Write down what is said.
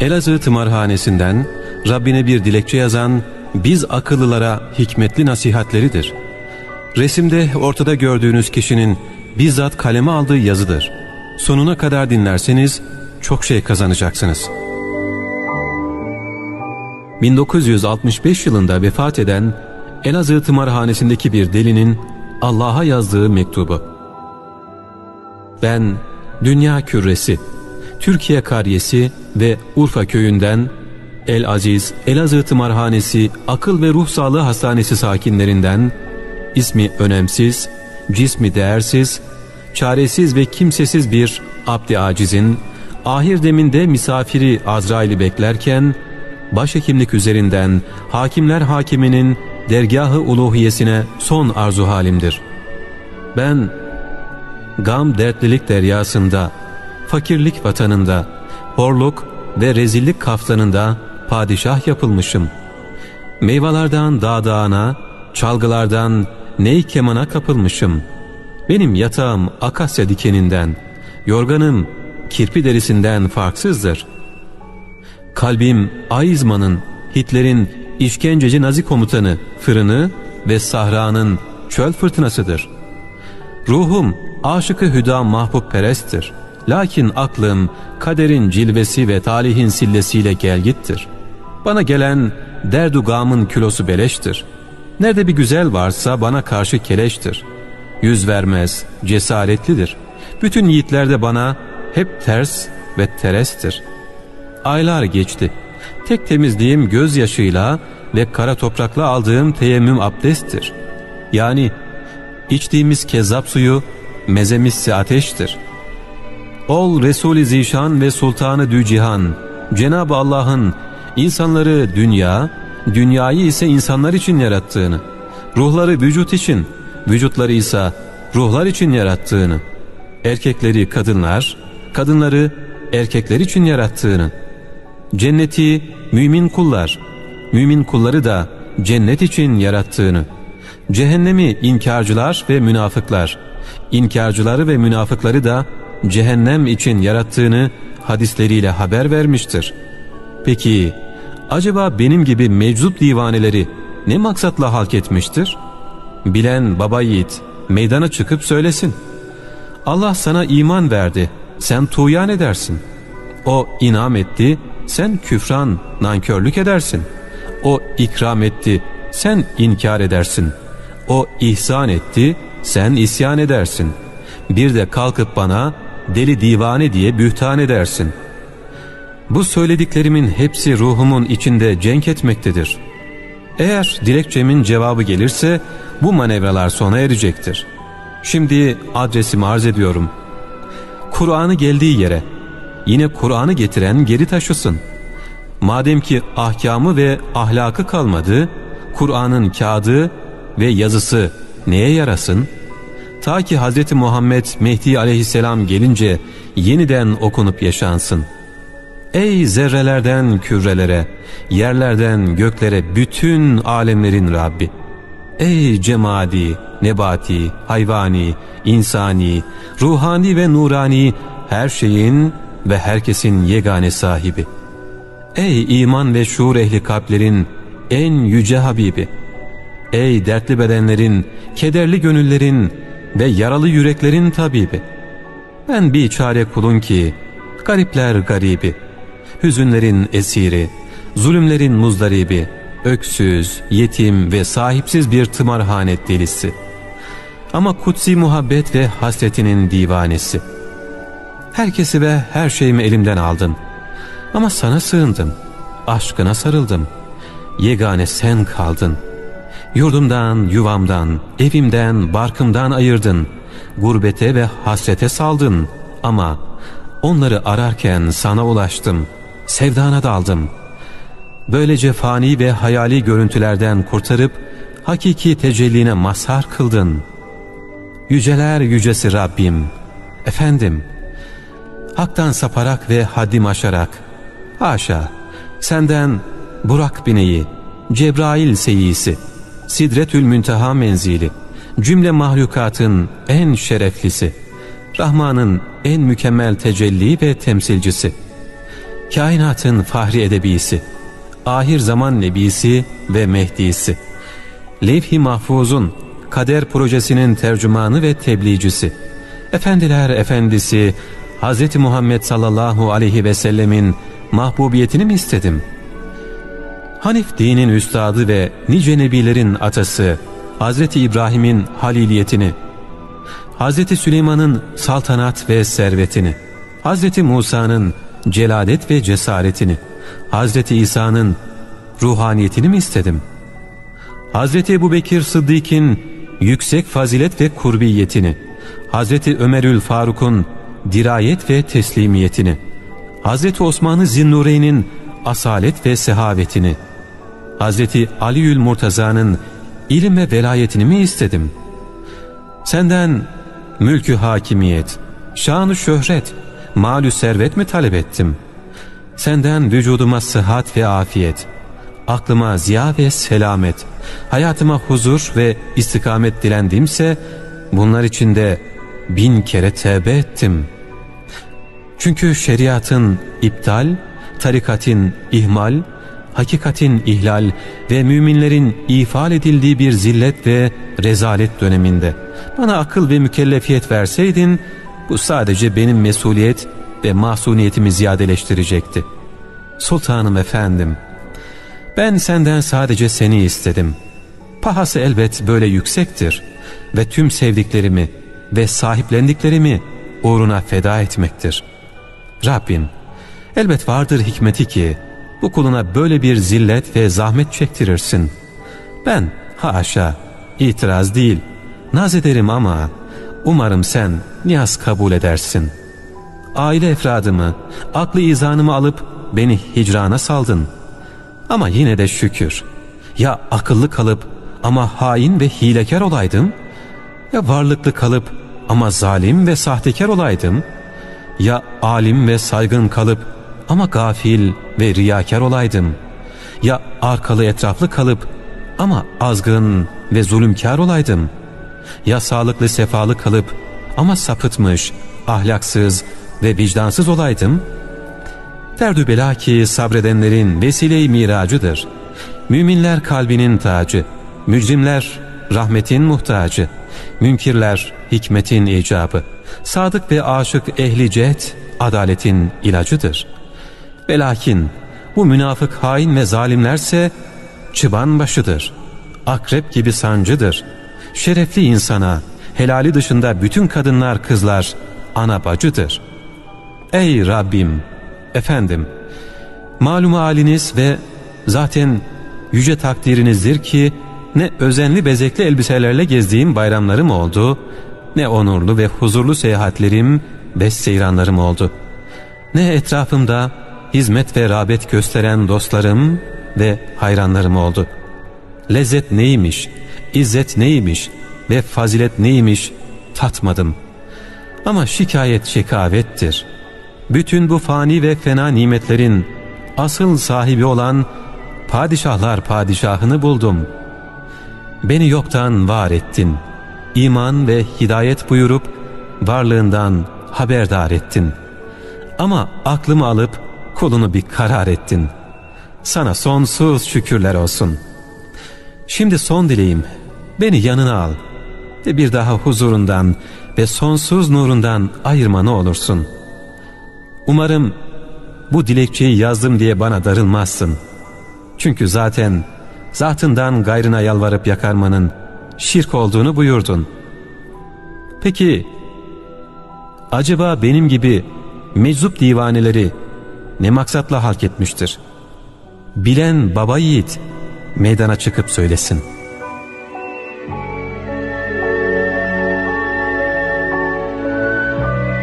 Elazığ tımarhanesinden Rabbine bir dilekçe yazan biz akıllılara hikmetli nasihatleridir. Resimde ortada gördüğünüz kişinin bizzat kaleme aldığı yazıdır. Sonuna kadar dinlerseniz çok şey kazanacaksınız. 1965 yılında vefat eden Elazığ tımarhanesindeki bir delinin Allah'a yazdığı mektubu. Ben dünya küresi, Türkiye kariyesi ve Urfa köyünden El Aziz Elazığ Tımarhanesi Akıl ve Ruh Sağlığı Hastanesi sakinlerinden ismi önemsiz, cismi değersiz, çaresiz ve kimsesiz bir abdi acizin ahir deminde misafiri Azrail'i beklerken başhekimlik üzerinden hakimler hakiminin dergahı uluhiyesine son arzu halimdir. Ben gam dertlilik deryasında, fakirlik vatanında, horluk ve rezillik kaftanında padişah yapılmışım. Meyvelerden dağ dağına, çalgılardan ney kemana kapılmışım. Benim yatağım akasya dikeninden, yorganım kirpi derisinden farksızdır. Kalbim Aizman'ın, Hitler'in işkenceci nazi komutanı fırını ve sahranın çöl fırtınasıdır. Ruhum aşıkı hüda mahbub peresttir. Lakin aklım kaderin cilvesi ve talihin sillesiyle gelgittir. Bana gelen derdugamın kilosu beleştir. Nerede bir güzel varsa bana karşı keleştir. Yüz vermez, cesaretlidir. Bütün yiğitler de bana hep ters ve terestir. Aylar geçti. Tek temizliğim gözyaşıyla ve kara toprakla aldığım teyemmüm abdesttir. Yani içtiğimiz kezzap suyu mezemizse ateştir. Ol Resul-i Zişan ve Sultanı Dücihan, Cenab-ı Allah'ın insanları dünya, dünyayı ise insanlar için yarattığını, ruhları vücut için, vücutları ise ruhlar için yarattığını, erkekleri kadınlar, kadınları erkekler için yarattığını, cenneti mümin kullar, mümin kulları da cennet için yarattığını, cehennemi inkarcılar ve münafıklar, inkarcıları ve münafıkları da cehennem için yarattığını hadisleriyle haber vermiştir. Peki acaba benim gibi meczup divaneleri ne maksatla halk etmiştir? Bilen baba yiğit meydana çıkıp söylesin. Allah sana iman verdi, sen tuğyan edersin. O inam etti, sen küfran, nankörlük edersin. O ikram etti, sen inkar edersin. O ihsan etti, sen isyan edersin. Bir de kalkıp bana deli divane diye bühtan edersin. Bu söylediklerimin hepsi ruhumun içinde cenk etmektedir. Eğer dilekçemin cevabı gelirse bu manevralar sona erecektir. Şimdi adresimi arz ediyorum. Kur'an'ı geldiği yere, yine Kur'an'ı getiren geri taşısın. Madem ki ahkamı ve ahlakı kalmadı, Kur'an'ın kağıdı ve yazısı neye yarasın? Ta ki Hz. Muhammed Mehdi aleyhisselam gelince yeniden okunup yaşansın. Ey zerrelerden kürelere, yerlerden göklere bütün alemlerin Rabbi! Ey cemadi, nebati, hayvani, insani, ruhani ve nurani her şeyin ve herkesin yegane sahibi. Ey iman ve şuur ehli kalplerin en yüce Habibi! Ey dertli bedenlerin, kederli gönüllerin ve yaralı yüreklerin tabibi! Ben bir çare kulun ki, garipler garibi, hüzünlerin esiri, zulümlerin muzdaribi, öksüz, yetim ve sahipsiz bir tımarhanet delisi. Ama kutsi muhabbet ve hasretinin divanesi. Herkesi ve her şeyimi elimden aldın. Ama sana sığındım, aşkına sarıldım. Yegane sen kaldın. Yurdumdan, yuvamdan, evimden, barkımdan ayırdın. Gurbete ve hasrete saldın. Ama onları ararken sana ulaştım. Sevdana daldım.'' Böylece fani ve hayali görüntülerden kurtarıp hakiki tecelline mazhar kıldın. Yüceler yücesi Rabbim, efendim, haktan saparak ve haddim aşarak, haşa, senden Burak bineği, Cebrail seyisi, Sidretül Münteha menzili, cümle mahlukatın en şereflisi, Rahman'ın en mükemmel tecelli ve temsilcisi, kainatın fahri edebisi, ahir zaman nebisi ve mehdisi, levh-i mahfuzun kader projesinin tercümanı ve tebliğcisi, efendiler efendisi Hz. Muhammed sallallahu aleyhi ve sellemin mahbubiyetini mi istedim? Hanif dinin üstadı ve nice nebilerin atası Hz. İbrahim'in haliliyetini, Hz. Süleyman'ın saltanat ve servetini, Hz. Musa'nın celalet ve cesaretini, Hz. İsa'nın ruhaniyetini mi istedim? Hz. Ebu Bekir Sıddık'ın yüksek fazilet ve kurbiyetini, Hz. Ömerül Faruk'un dirayet ve teslimiyetini, Hz. Osman-ı Zinnureyn'in asalet ve sehavetini, Hz. Aliül Murtaza'nın ilim ve velayetini mi istedim? Senden mülkü hakimiyet, şanı şöhret, malü servet mi talep ettim? Senden vücuduma sıhhat ve afiyet, aklıma ziya ve selamet, hayatıma huzur ve istikamet dilendimse, bunlar içinde bin kere tevbe ettim. Çünkü şeriatın iptal, tarikatin ihmal, hakikatin ihlal ve müminlerin ifade edildiği bir zillet ve rezalet döneminde bana akıl ve mükellefiyet verseydin bu sadece benim mesuliyet ve mahsuniyetimi ziyadeleştirecekti. Sultanım efendim, ben senden sadece seni istedim. Pahası elbet böyle yüksektir ve tüm sevdiklerimi ve sahiplendiklerimi uğruna feda etmektir. Rabbim, elbet vardır hikmeti ki bu kuluna böyle bir zillet ve zahmet çektirirsin. Ben haşa itiraz değil naz ederim ama umarım sen niyaz kabul edersin. Aile efradımı, aklı izanımı alıp beni hicrana saldın. Ama yine de şükür. Ya akıllı kalıp ama hain ve hilekar olaydım, ya varlıklı kalıp ama zalim ve sahtekar olaydım, ya alim ve saygın kalıp ama gafil ve riyakar olaydım. Ya arkalı etraflı kalıp ama azgın ve zulümkar olaydım. Ya sağlıklı sefalı kalıp ama sapıtmış, ahlaksız ve vicdansız olaydım. Derdü bela ki sabredenlerin vesile-i miracıdır. Müminler kalbinin tacı, mücrimler rahmetin muhtacı, münkirler hikmetin icabı, sadık ve aşık ehli cehd adaletin ilacıdır.'' Ve lakin bu münafık hain ve zalimlerse çıban başıdır. Akrep gibi sancıdır. Şerefli insana, helali dışında bütün kadınlar kızlar ana bacıdır. Ey Rabbim, efendim, malum haliniz ve zaten yüce takdirinizdir ki ne özenli bezekli elbiselerle gezdiğim bayramlarım oldu, ne onurlu ve huzurlu seyahatlerim ve seyranlarım oldu. Ne etrafımda hizmet ve rağbet gösteren dostlarım ve hayranlarım oldu. Lezzet neymiş, izzet neymiş ve fazilet neymiş tatmadım. Ama şikayet şekavettir. Bütün bu fani ve fena nimetlerin asıl sahibi olan padişahlar padişahını buldum. Beni yoktan var ettin. İman ve hidayet buyurup varlığından haberdar ettin. Ama aklımı alıp kulunu bir karar ettin. Sana sonsuz şükürler olsun. Şimdi son dileğim beni yanına al ve bir daha huzurundan ve sonsuz nurundan ayırma ne olursun. Umarım bu dilekçeyi yazdım diye bana darılmazsın. Çünkü zaten zatından gayrına yalvarıp yakarmanın şirk olduğunu buyurdun. Peki acaba benim gibi meczup divaneleri ne maksatla halk etmiştir? Bilen baba yiğit meydana çıkıp söylesin.''